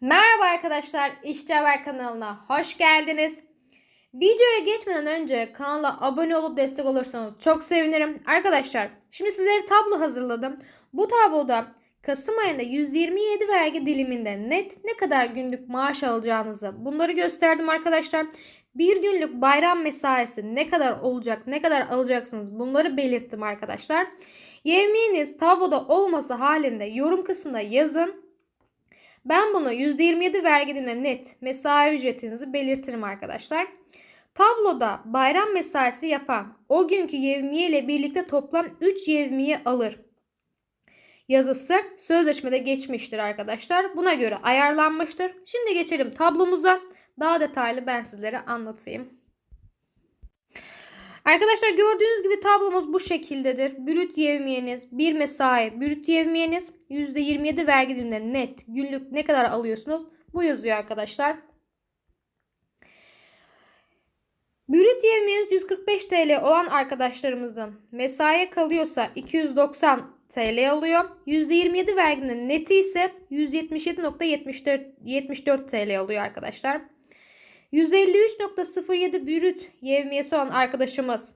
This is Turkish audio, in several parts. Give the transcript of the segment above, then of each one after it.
Merhaba arkadaşlar, İşçi Haber kanalına hoş geldiniz. Videoya geçmeden önce kanala abone olup destek olursanız çok sevinirim. Arkadaşlar, şimdi sizlere tablo hazırladım. Bu tabloda Kasım ayında 127 vergi diliminde net ne kadar günlük maaş alacağınızı bunları gösterdim arkadaşlar. Bir günlük bayram mesaisi ne kadar olacak, ne kadar alacaksınız bunları belirttim arkadaşlar. Yevmiyeniz tabloda olması halinde yorum kısmına yazın. Ben bunu %27 vergi net mesai ücretinizi belirtirim arkadaşlar. Tabloda bayram mesaisi yapan o günkü yevmiye ile birlikte toplam 3 yevmiye alır. Yazısı sözleşmede geçmiştir arkadaşlar. Buna göre ayarlanmıştır. Şimdi geçelim tablomuza. Daha detaylı ben sizlere anlatayım. Arkadaşlar gördüğünüz gibi tablomuz bu şekildedir. Brüt yevmiyeniz, bir mesai, brüt yevmiyeniz %27 vergi diliminde net günlük ne kadar alıyorsunuz? Bu yazıyor arkadaşlar. Brüt yevmiyeniz 145 TL olan arkadaşlarımızın mesaiye kalıyorsa 290 TL alıyor. %27 verginin neti ise 177.74 TL alıyor arkadaşlar. 153.07 brüt yevmiyesi olan arkadaşımız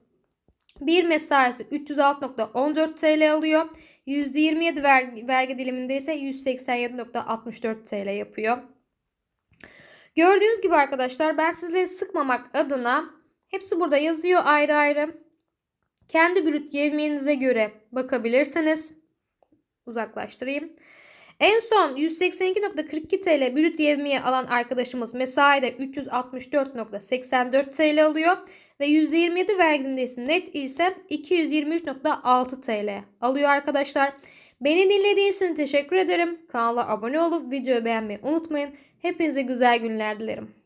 bir mesaisi 306.14 TL alıyor. %27 vergi, vergi diliminde ise 187.64 TL yapıyor. Gördüğünüz gibi arkadaşlar ben sizleri sıkmamak adına hepsi burada yazıyor ayrı ayrı. Kendi brüt yevmiyenize göre bakabilirsiniz. Uzaklaştırayım. En son 182.42 TL brüt yevmiye alan arkadaşımız mesaide 364.84 TL alıyor. Ve %27 vergindeyse net ise 223.6 TL alıyor arkadaşlar. Beni dinlediğiniz için teşekkür ederim. Kanala abone olup videoyu beğenmeyi unutmayın. Hepinize güzel günler dilerim.